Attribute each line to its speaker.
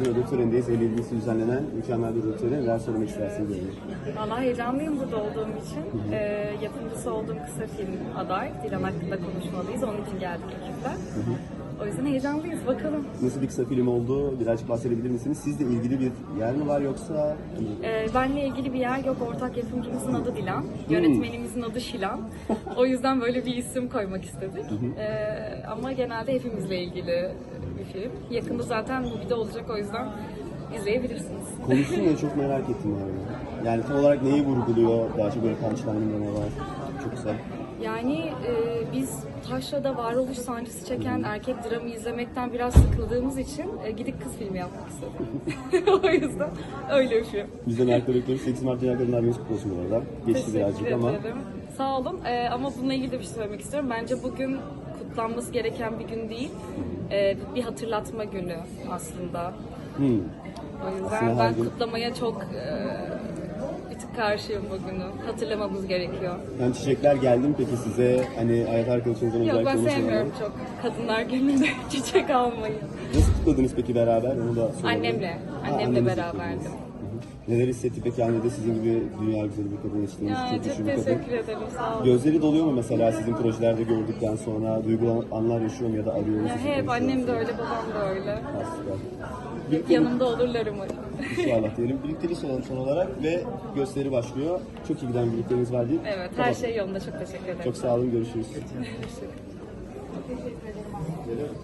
Speaker 1: Bir ödül törenindeyiz. El ilgisi düzenlenen mükemmel bir ödül töreni. Neler söylemek istersiniz?
Speaker 2: Valla heyecanlıyım burada olduğum için. Ee, yapımcısı olduğum kısa film aday. Dilan hakkında konuşmalıyız. Onun için geldik ekiple. O yüzden heyecanlıyız. Bakalım.
Speaker 1: Nasıl bir kısa film oldu? Birazcık bahsedebilir misiniz? Sizle ilgili bir yer mi var yoksa?
Speaker 2: Ee, benle ilgili bir yer yok. Ortak yapımcımızın adı Dilan. Yönetmenimizin adı Şilan. O yüzden böyle bir isim koymak istedik. Ee, ama genelde hepimizle ilgili bir film. Yakında zaten movie'de olacak o yüzden izleyebilirsiniz.
Speaker 1: Konusunu da çok merak ettim abi. Yani tam olarak neyi vurguluyor? Daha çok böyle punchline'ında ne var? Çok güzel.
Speaker 2: Yani e, biz taşrada varoluş sancısı çeken erkek dramı izlemekten biraz sıkıldığımız için e, gidip kız filmi yapmak istedim. o yüzden öyle bir film.
Speaker 1: Biz de merakla bekliyoruz. 8 Mart Dünya Kadınlar Günü kutlu olsun bu arada. Geçti birazcık ama.
Speaker 2: ederim. Sağ olun. E, ama bununla ilgili de bir şey söylemek istiyorum. Bence bugün kutlanması gereken bir gün değil. E, bir hatırlatma günü aslında.
Speaker 1: Hmm.
Speaker 2: O yüzden
Speaker 1: Aslında
Speaker 2: ben
Speaker 1: gün-
Speaker 2: kutlamaya çok e, bir tık karşıyım bugünü. Hatırlamamız gerekiyor.
Speaker 1: Yani çiçekler geldi mi peki size? Hani hayat arkadaşınızdan
Speaker 2: Yok
Speaker 1: özellikle
Speaker 2: ben sevmiyorum çok kadınlar gününde çiçek almayı.
Speaker 1: Nasıl kutladınız peki beraber? Onu da soralım.
Speaker 2: Annemle,
Speaker 1: Ha,
Speaker 2: annemle
Speaker 1: annenizle
Speaker 2: beraberdim.
Speaker 1: kutladınız. Hı hı. Neler hissetti peki annede sizin gibi dünya güzeli bir kadın yetiştiğiniz
Speaker 2: Ya,
Speaker 1: çok
Speaker 2: çok
Speaker 1: güçlü bir kadın.
Speaker 2: teşekkür ederim, sağ olun.
Speaker 1: Gözleri doluyor mu mesela sizin projelerde gördükten sonra? Duygulan anlar yaşıyor mu ya da arıyor mu?
Speaker 2: Ya
Speaker 1: sizi
Speaker 2: hep
Speaker 1: konuşuyor
Speaker 2: annem de öyle, babam da öyle.
Speaker 1: Ha, süper.
Speaker 2: Hep
Speaker 1: Birlikte
Speaker 2: yanımda olurlar umarım.
Speaker 1: İnşallah diyelim. Birlikteliği olalım son olarak ve gösteri başlıyor. Çok iyi giden birlikteliğiniz var deyip.
Speaker 2: Evet, her
Speaker 1: Tamam.
Speaker 2: şey yolunda. Çok teşekkür ederim.
Speaker 1: Çok sağ olun. Görüşürüz.
Speaker 2: Teşekkür
Speaker 1: Geliyorum.